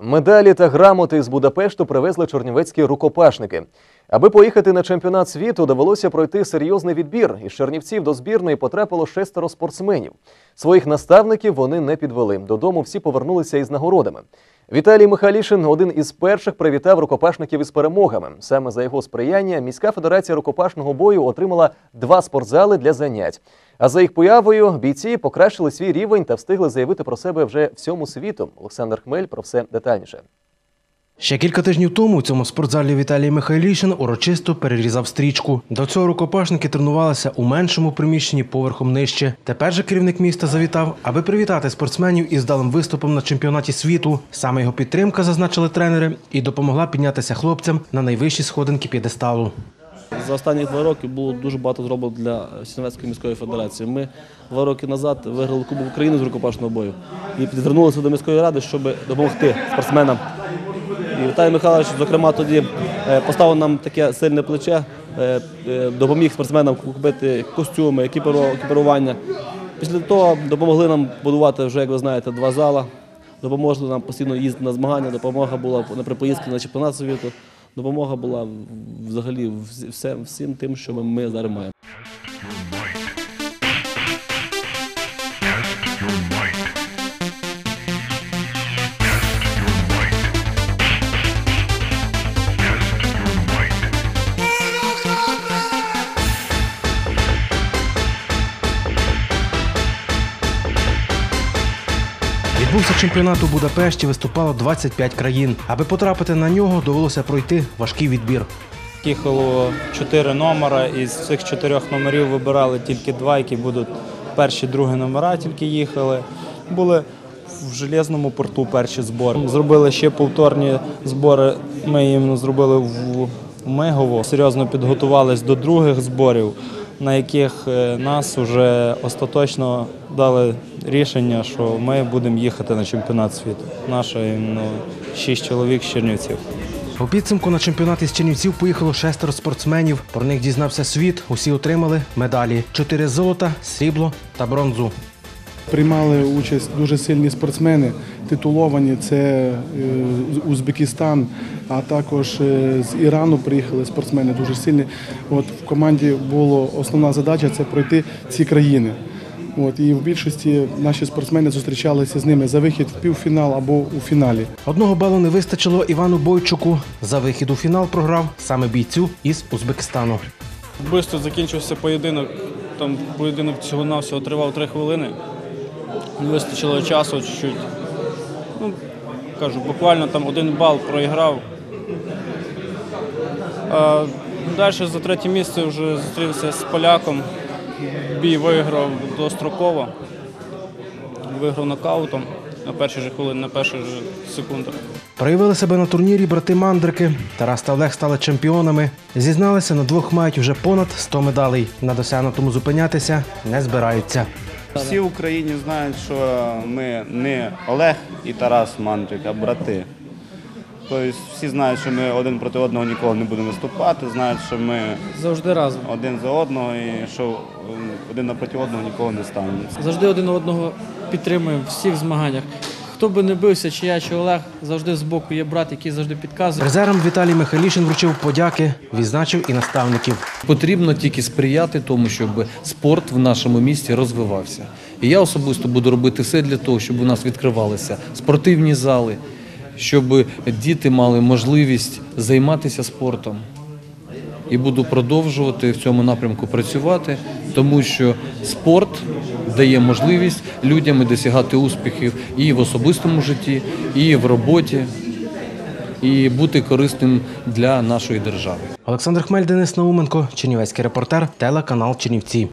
Медалі та грамоти з Будапешту привезли чернівецькі рукопашники. Аби поїхати на чемпіонат світу, довелося пройти серйозний відбір. Із Чернівців до збірної потрапило шестеро спортсменів. Своїх наставників вони не підвели. Додому всі повернулися із нагородами. Віталій Михалішин один із перших привітав рукопашників із перемогами. Саме за його сприяння міська федерація рукопашного бою отримала два спортзали для занять. А за їх появою бійці покращили свій рівень та встигли заявити про себе вже всьому світу. Олександр Хмель про все детальніше. Ще кілька тижнів тому у цьому спортзалі Віталій Михайлішин урочисто перерізав стрічку. До цього рукопашники тренувалися у меншому приміщенні поверхом нижче. Тепер же керівник міста завітав, аби привітати спортсменів із далим виступом на чемпіонаті світу. Саме його підтримка, зазначили тренери, і допомогла піднятися хлопцям на найвищі сходинки п'єдесталу. За останні два роки було дуже багато зроблено для Сінвецької міської федерації. Ми два роки назад виграли Кубок України з рукопашного бою і підвернулися до міської ради, щоб допомогти спортсменам. І Віталій Михайлович, зокрема, тоді е, поставив нам таке сильне плече, е, е, допоміг спортсменам купити костюми, екіпіру- екіпірування. Після того допомогли нам будувати вже, як ви знаєте, два зала. Допомогли нам постійно їздити на змагання, допомога була при поїздці на чемпіонат світу. Допомога була взагалі всім тим, що ми зараз маємо. Відбувся чемпіонат у Будапешті, виступало 25 країн. Аби потрапити на нього, довелося пройти важкий відбір. Їхало чотири номера, із цих чотирьох номерів вибирали тільки два, які будуть перші, другі номера, тільки їхали. Були в железному порту перші збори. Зробили ще повторні збори. Ми їм зробили в Мигово. Серйозно підготувались до других зборів, на яких е, нас вже остаточно дали рішення, що ми будемо їхати на чемпіонат світу. Наше ну, шість чоловік з Чернівців. У підсумку на чемпіонат із Чернівців поїхало шестеро спортсменів. Про них дізнався світ. Усі отримали медалі: чотири золота, срібло та бронзу. Приймали участь дуже сильні спортсмени, титуловані. Це е, Узбекистан, а також е, з Ірану приїхали спортсмени дуже сильні. От в команді була основна задача це пройти ці країни. От і в більшості наші спортсмени зустрічалися з ними за вихід в півфінал або у фіналі. Одного балу не вистачило Івану Бойчуку. За вихід у фінал програв саме бійцю із Узбекистану. Бисто закінчився поєдинок. Там поєдинок всього навсього тривав три хвилини. Не вистачило часу чуть-чуть. Ну, кажу, буквально там один бал проіграв. А далі за третє місце вже зустрівся з поляком. Бій виграв достроково. Виграв нокаутом на першій же хвилині, на перших же секундах. Проявили себе на турнірі брати Мандрики. Тарас та Олег стали чемпіонами. Зізналися, на двох мають вже понад 100 медалей. На досягнутому зупинятися не збираються. Всі в Україні знають, що ми не Олег і Тарас Мандрик, а брати. Тобто всі знають, що ми один проти одного ніколи не будемо виступати, знають, що ми Завжди разом. один за одного і що один напроти одного ніколи не станемо. Завжди один одного підтримуємо в всіх змаганнях. Хто би не бився, чи я, чи Олег, завжди збоку є брат, який завжди підказує. Призерам Віталій Михайлішин вручив подяки, відзначив і наставників. Потрібно тільки сприяти тому, щоб спорт в нашому місті розвивався. І я особисто буду робити все для того, щоб у нас відкривалися спортивні зали, щоб діти мали можливість займатися спортом. І буду продовжувати в цьому напрямку працювати, тому що спорт дає можливість людям досягати успіхів і в особистому житті, і в роботі, і бути корисним для нашої держави. Олександр Хмель, Денис Науменко, Чернівецький репортер, телеканал Чернівці.